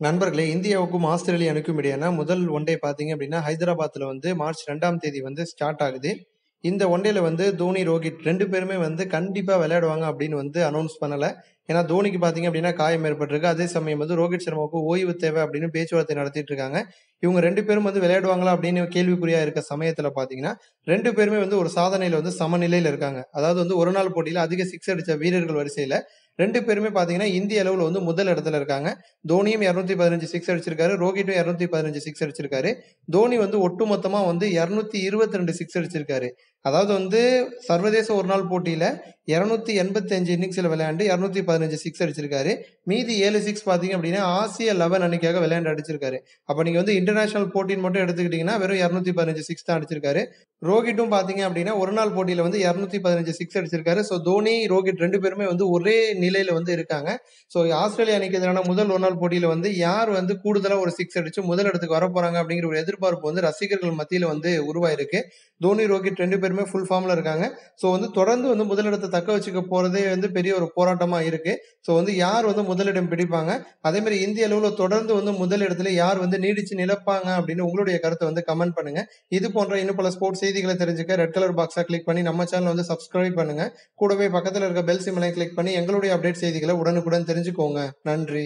நண்பர்களே இந்தியாவுக்கும் ஆஸ்திரேலியாவுக்கும் இடையான முதல் ஒன் டே பார்த்தீங்க அப்படின்னா ஹைதராபாத்தில் வந்து மார்ச் ரெண்டாம் தேதி வந்து ஸ்டார்ட் ஆகுது. இந்த ஒன் டேல வந்து தோனி ரோஹித் ரெண்டு பேருமே வந்து கண்டிப்பாக விளையாடுவாங்க அப்படின்னு வந்து அனௌன்ஸ் பண்ணலை. ஏன்னா தோனிக்கு பார்த்தீங்க அப்படின்னா காயம் ஏற்பட்டிருக்கு. அதே சமயம் வந்து ரோஹித் சர்மாவுக்கு ஓய்வு தேவை அப்படின்னு பேச்சுவார்த்தை நடத்திட்டு இருக்காங்க. இவங்க ரெண்டு பேரும் வந்து விளையாடுவாங்களா அப்படின்னு கேள்விக்குறியா இருக்க சமயத்தில் பார்த்தீங்கன்னா ரெண்டு பேருமே வந்து ஒரு சாதனையில் வந்து சமநிலையில் இருக்காங்க. அதாவது வந்து ஒரு நாள் போட்டியில் அதிக சிக்ஸ் அடித்த வீரர்கள் வரிசையில் ரெண்டு பேருமே பார்த்தீங்கன்னா இந்திய அளவில் வந்து முதல் இடத்துல இருக்காங்க. தோனியும் இரநூத்தி பதினஞ்சு சிக்ஸ் அடிச்சிருக்காரு. ரோஹிட்டும் இரநூத்தி பதினஞ்சு சிக்ஸ் அடிச்சிருக்காரு. தோனி வந்து ஒட்டுமொத்தமாக வந்து இரநூத்தி இருபத்தி ரெண்டு சிக்ஸ் அடிச்சிருக்காரு. அதாவது வந்து சர்வதேச ஒரு நாள் போட்டியில் இரநூத்தி எண்பத்தி அஞ்சு இன்னிங்ஸில் விளையாண்டு இரநூத்தி பதினஞ்சு சிக்ஸ் அடிச்சிருக்காரு. மீதி ஏழு சிக்ஸ் பார்த்தீங்க அப்படின்னா ஆசிய லெவன் அன்னைக்காக விளையாண்டு அடிச்சிருக்காரு. அப்போ நீங்கள் வந்து இன்டர்நேஷனல் போட்டின்னு மட்டும் எடுத்துக்கிட்டிங்கன்னா வெறும் இரநூத்தி பதினஞ்சு சிக்ஸ் தான் அடிச்சிருக்காரு. ரோஹிட்டும் பார்த்தீங்க அப்படின்னா ஒரு நாள் போட்டியில் வந்து இரநூத்தி பதினஞ்சு சிக்ஸ் அடிச்சிருக்காரு. ஸோ தோனி ரோஹித் ரெண்டு பேருமே வந்து ஒரே நிலையில வந்து இருக்காங்க. ஸோ ஆஸ்திரேலியா அணிக்கு எதிரான முதல் ஒரு நாள் போட்டியில வந்து யார் வந்து கூடுதலாக ஒரு சிக்ஸ் அடிச்சு முதல் இடத்துக்கு வர அப்படிங்கிற ஒரு எதிர்பார்ப்பு வந்து ரசிகர்கள் மத்தியில் வந்து உருவாயிருக்கு. தோனி ரோஹித் ரெண்டு பேருமே ஃபுல் ஃபார்ம்ல இருக்காங்க. ஸோ வந்து தொடர்ந்து வந்து முதலிடத்தை தக்க வச்சுக்க போறதே வந்து பெரிய ஒரு போராட்டமா இருக்கு. ஸோ வந்து யார் வந்து முதலிடம் பிடிப்பாங்க? அதே மாதிரி இந்திய அளவில் தொடர்ந்து வந்து முதலிடத்துல யார் வந்து நீடிச்சு நிலப்பாங்க அப்படின்னு உங்களுடைய கருத்தை வந்து கமெண்ட் பண்ணுங்க. இது போன்ற இன்னும் பல ஸ்போர்ட்ஸ் செய்திகளை தெரிஞ்சுக்க ரெட் கலர் பாக்ஸா கிளிக் பண்ணி நம்ம சேனல் வந்து சப்ஸ்கிரைப் பண்ணுங்க. கூடவே பக்கத்தில் இருக்க பெல் சிம்மலை கிளிக் பண்ணி எங்களுடைய அப்டேட் செய்திகளை உடனுக்குடன் தெரிஞ்சுக்கோங்க. நன்றி.